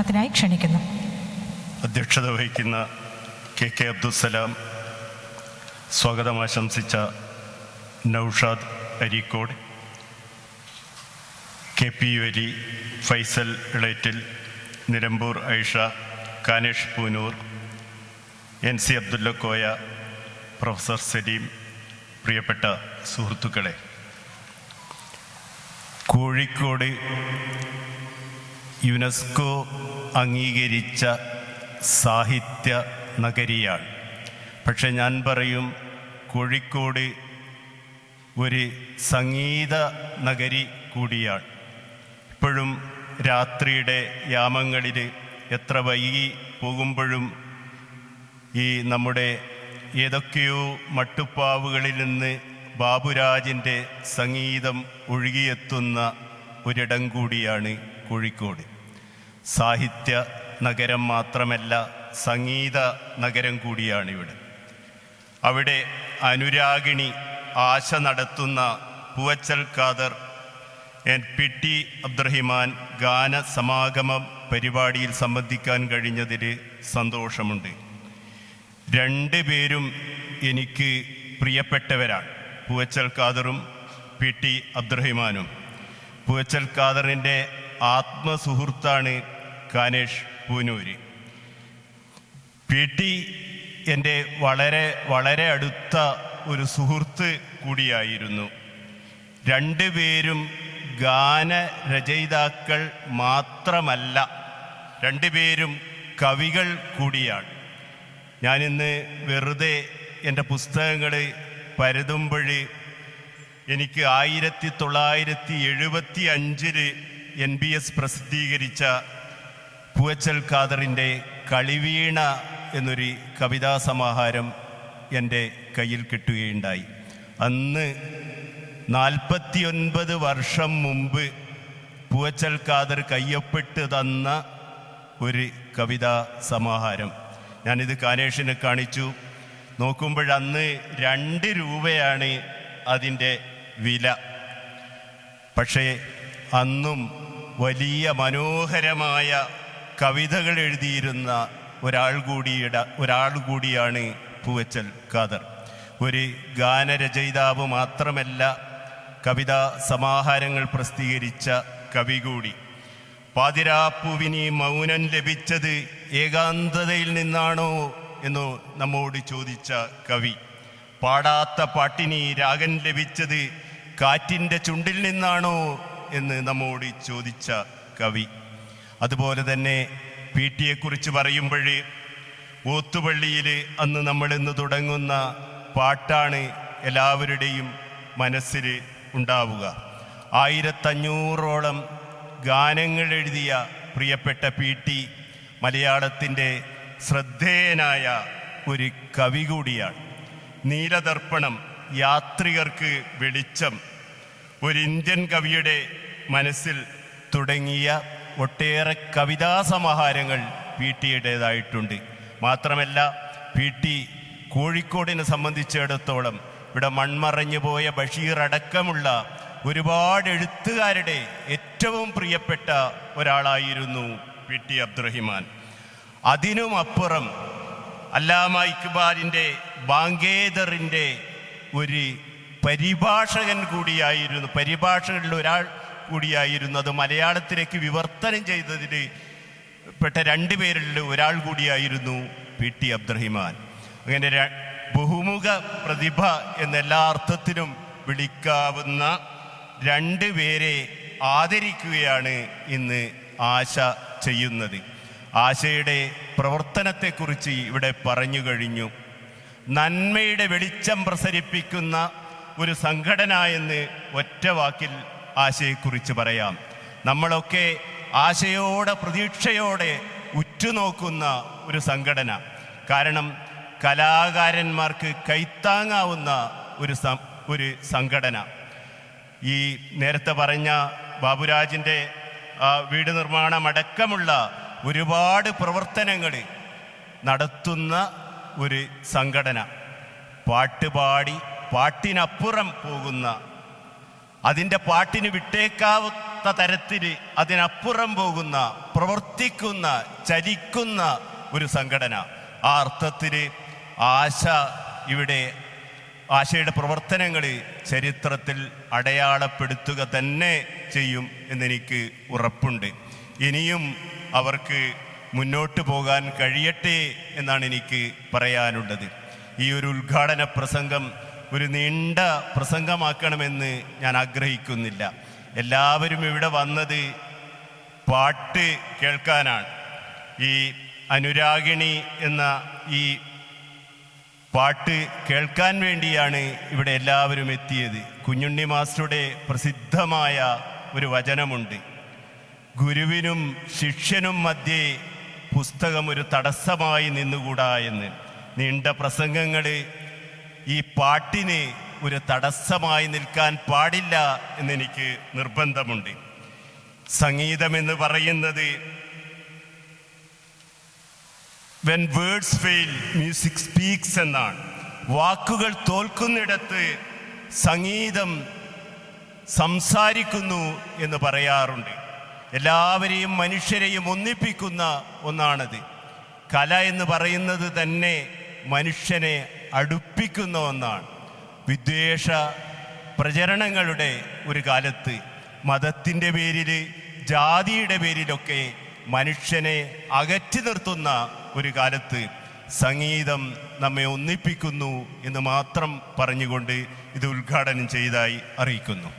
പ്രഭാഷണത്തിനായി ക്ഷണിക്കുന്നു. അധ്യക്ഷത വഹിക്കുന്ന കെ കെ അബ്ദുസലാം സ്വാഗതം ആശംസിച്ച Noushad Areekode K P U Ali Faisal Elettil Nilambur Aisha Kanesh Poonoor N C Abdullakoya professor Saleem പ്രിയപ്പെട്ട സുഹൃത്തുക്കളെ. Kozhikode UNESCO അംഗീകരിച്ച സാഹിത്യ നഗരിയാണ്. പക്ഷെ ഞാൻ പറയും കോഴിക്കോട് ഒരു സംഗീത നഗരി കൂടിയാണ്. ഇപ്പോഴും രാത്രിയുടെ യാമങ്ങളിൽ എത്ര വൈകി പോകുമ്പോഴും ഈ നമ്മുടെ ഏതൊക്കെയോ മട്ടുപ്പാവുകളിൽ നിന്ന് ബാബുരാജിന്റെ സംഗീതം ഒഴുകിയെത്തുന്ന ഒരിടം കൂടിയാണ് കോഴിക്കോട്. സാഹിത്യ നഗരം മാത്രമല്ല സംഗീത നഗരം കൂടിയാണ് ഇവിടെ അവിടെ അനുരാഗിണി ആശ നടത്തുന്ന Poovachal Khader N P T Abdurahiman ഗാന സമാഗമം പരിപാടിയിൽ സംബന്ധിക്കാൻ കഴിഞ്ഞതിൽ സന്തോഷമുണ്ട്. രണ്ട് പേരും എനിക്ക് പ്രിയപ്പെട്ടവരാണ്. പൂവച്ചൽ ഖാദറും പി ടി അബ്ദുറഹിമാനും. പൂവച്ചൽ ഖാദറിന്റെ ആത്മസുഹൃത്താണ് കാനേഷ് പൂനൂരി. പി ടി എന്റെ വളരെ വളരെ അടുത്ത ഒരു സുഹൃത്ത് കൂടിയായിരുന്നു. രണ്ടുപേരും ഗാനരചയിതാക്കൾ മാത്രമല്ല രണ്ടുപേരും കവികൾ കൂടിയാണ്. ഞാനിന്ന് വെറുതെ എന്റെ പുസ്തകങ്ങൾ പരതുമ്പോൾ എനിക്ക് ആയിരത്തി തൊള്ളായിരത്തി എഴുപത്തി അഞ്ചിൽ എൻ ബി എസ് പ്രസിദ്ധീകരിച്ച പൂവച്ചൽ ഖാദറിന്റെ കളിവീണ എന്നൊരു കവിതാ സമാഹാരം എന്റെ കയ്യിൽ കിട്ടുകയുണ്ടായി. അന്ന് നാൽപ്പത്തിയൊൻപത് വർഷം മുമ്പ് പൂവച്ചൽ ഖാദർ കയ്യൊപ്പിട്ട് തന്ന ഒരു കവിതാ സമാഹാരം ഞാനിത് കാനേഷിനെ കാണിച്ചു. നോക്കുമ്പോഴന്ന് രണ്ട് രൂപയാണ് അതിന്റെ വില. പക്ഷേ അന്നും വലിയ മനോഹരമായ കവിതകൾ എഴുതിയിരുന്ന ഒരാൾ കൂടിയുടെ ഒരാൾ കൂടിയാണ് പൂവച്ചൽ ഖാദർ. ഒരു ഗാനരചയിതാവ് മാത്രമല്ല കവിതാ സമാഹാരങ്ങൾ പ്രസിദ്ധീകരിച്ച കവി കൂടി. പാതിരാപ്പൂവിന് മൗനം ലഭിച്ചത് ഏകാന്തതയിൽ നിന്നാണോ എന്ന് നമ്മോട് ചോദിച്ച കവി. പാടാത്ത പാട്ടിനി രാഗൻ ലഭിച്ചത് കാറ്റിന്റെ ചുണ്ടിൽ നിന്നാണോ എന്ന് നമ്മോട് ചോദിച്ച കവി. അതുപോലെ തന്നെ പി ടിയെക്കുറിച്ച് പറയുമ്പോൾ ഓത്തുപള്ളിയിൽ അന്ന് നമ്മൾ ഇന്ന് തുടങ്ങുന്ന പാട്ടാണ് എല്ലാവരുടെയും മനസ്സിൽ ഉണ്ടാവുക. ആയിരത്തഞ്ഞൂറോളം ഗാനങ്ങൾ എഴുതിയ പ്രിയപ്പെട്ട പി ടി മലയാളത്തിന്റെ ശ്രദ്ധേയനായ ഒരു കവി കൂടിയാണ്. നീലദർപ്പണം യാത്രികർക്ക് വെളിച്ചം. ഒരു ഇന്ത്യൻ കവിയുടെ മനസ്സിൽ തുടങ്ങിയ ഒട്ടേറെ കവിതാ സമാഹാരങ്ങൾ പി ടിയുടേതായിട്ടുണ്ട് മാത്രമല്ല പി ടി കോഴിക്കോടിനെ സംബന്ധിച്ചിടത്തോളം ഇവിടെ മൺമറഞ്ഞു പോയ ബഷീർ അടക്കമുള്ള ഒരുപാട് എഴുത്തുകാരുടെ ഏറ്റവും പ്രിയപ്പെട്ട ഒരാളായിരുന്നു പി ടി അബ്ദുറഹിമാൻ. അതിനും അപ്പുറം അല്ലാമ ഇക്ബാലിന്റെ ബാങ്കേദറിന്റെ ഒരു പരിഭാഷകൻ കൂടിയായിരുന്നു. പരിഭാഷകളിൽ ഒരാൾ കൂടിയായിരുന്നു അത് മലയാളത്തിലേക്ക് വിവർത്തനം ചെയ്തതിൽ പെട്ട രണ്ട് പേരിൽ ഒരാൾ കൂടിയായിരുന്നു പി ടി അബ്ദുറഹിമാൻ. അങ്ങനെ ബഹുമുഖ പ്രതിഭ എന്നെല്ലാ അർത്ഥത്തിലും വിളിക്കാവുന്ന രണ്ട് പേരെ ആദരിക്കുകയാണ് ഇന്ന് ആശ ചെയ്യുന്നത്. ആശയുടെ പ്രവർത്തനത്തെക്കുറിച്ച് ഇവിടെ പറഞ്ഞു കഴിഞ്ഞു. നന്മയുടെ വെളിച്ചം പ്രസരിപ്പിക്കുന്ന ഒരു സംഘടന എന്ന് ഒറ്റ വാക്കിൽ ആശയെക്കുറിച്ച് പറയാം. നമ്മളൊക്കെ ആശയോടെ പ്രതീക്ഷയോടെ ഉറ്റുനോക്കുന്ന ഒരു സംഘടന. കാരണം കലാകാരന്മാർക്ക് കൈത്താങ്ങാവുന്ന ഒരു ഒരു സംഘടന. ഈ നേരത്തെ പറഞ്ഞ ബാബുരാജിന്റെ വീട് നിർമ്മാണം അടക്കമുള്ള ഒരുപാട് പ്രവർത്തനങ്ങൾ നടത്തുന്ന ഒരു സംഘടന. പാട്ടുപാടി പാട്ടിനപ്പുറം പോകുന്ന അതിന്റെ പാട്ടിന് വിട്ടേക്കാവുന്ന തരത്തിൽ അതിനപ്പുറം പോകുന്ന പ്രവർത്തിക്കുന്ന ചരിക്കുന്ന ഒരു സംഘടന. ആ അർത്ഥത്തിൽ ആശ ഇവിടെ ആശയുടെ പ്രവർത്തനങ്ങൾ ചരിത്രത്തിൽ അടയാളപ്പെടുത്തുക തന്നെ ചെയ്യും എന്നെനിക്ക് ഉറപ്പുണ്ട്. ഇനിയും അവർക്ക് മുന്നോട്ട് പോകാൻ കഴിയട്ടെ എന്നാണ് എനിക്ക് പറയാനുള്ളത്. ഈ ഒരു ഉദ്ഘാടന പ്രസംഗം ഒരു നീണ്ട പ്രസംഗമാക്കണമെന്ന് ഞാൻ ആഗ്രഹിക്കുന്നില്ല. എല്ലാവരും ഇവിടെ വന്നത് പാട്ട് കേൾക്കാനാണ്. ഈ അനുരാഗിണി എന്ന ഈ പാട്ട് കേൾക്കാൻ വേണ്ടിയാണ് ഇവിടെ എല്ലാവരും എത്തിയത്. കുഞ്ഞുണ്ണി മാസ്റ്ററുടെ പ്രസിദ്ധമായ ഒരു വചനമുണ്ട്. ഗുരുവിനും ശിഷ്യനും മധ്യേ പുസ്തകം ഒരു തടസ്സമായി നിന്നുകൂടാ എന്ന്. നീണ്ട പ്രസംഗങ്ങൾ ഈ പാട്ടിന് ഒരു തടസ്സമായി നിൽക്കാൻ പാടില്ല എന്നെനിക്ക് നിർബന്ധമുണ്ട്. സംഗീതമെന്ന് പറയുന്നത് when words fail music speaks എന്നാണ്. വാക്കുകൾ തോൽക്കുന്നിടത്ത് സംഗീതം സംസാരിക്കുന്നു എന്ന് പറയാറുണ്ട്. എല്ലാവരെയും മനുഷ്യരെയും ഒന്നിപ്പിക്കുന്ന ഒന്നാണത്. കല എന്ന് പറയുന്നത് തന്നെ മനുഷ്യനെ അടുപ്പിക്കുന്ന ഒന്നാണ് വിദ്വേഷ പ്രചരണങ്ങളുടെ ഒരു കാലത്ത് മതത്തിന്റെ പേരിൽ ജാതിയുടെ പേരിലൊക്കെ മനുഷ്യനെ അകറ്റി നിർത്തുന്ന ഒരു കാലത്ത് സംഗീതം നമ്മെ ഒന്നിപ്പിക്കുന്നു എന്ന് മാത്രം പറഞ്ഞുകൊണ്ട് ഇത് ഉദ്ഘാടനം ചെയ്തതായി അറിയിക്കുന്നു.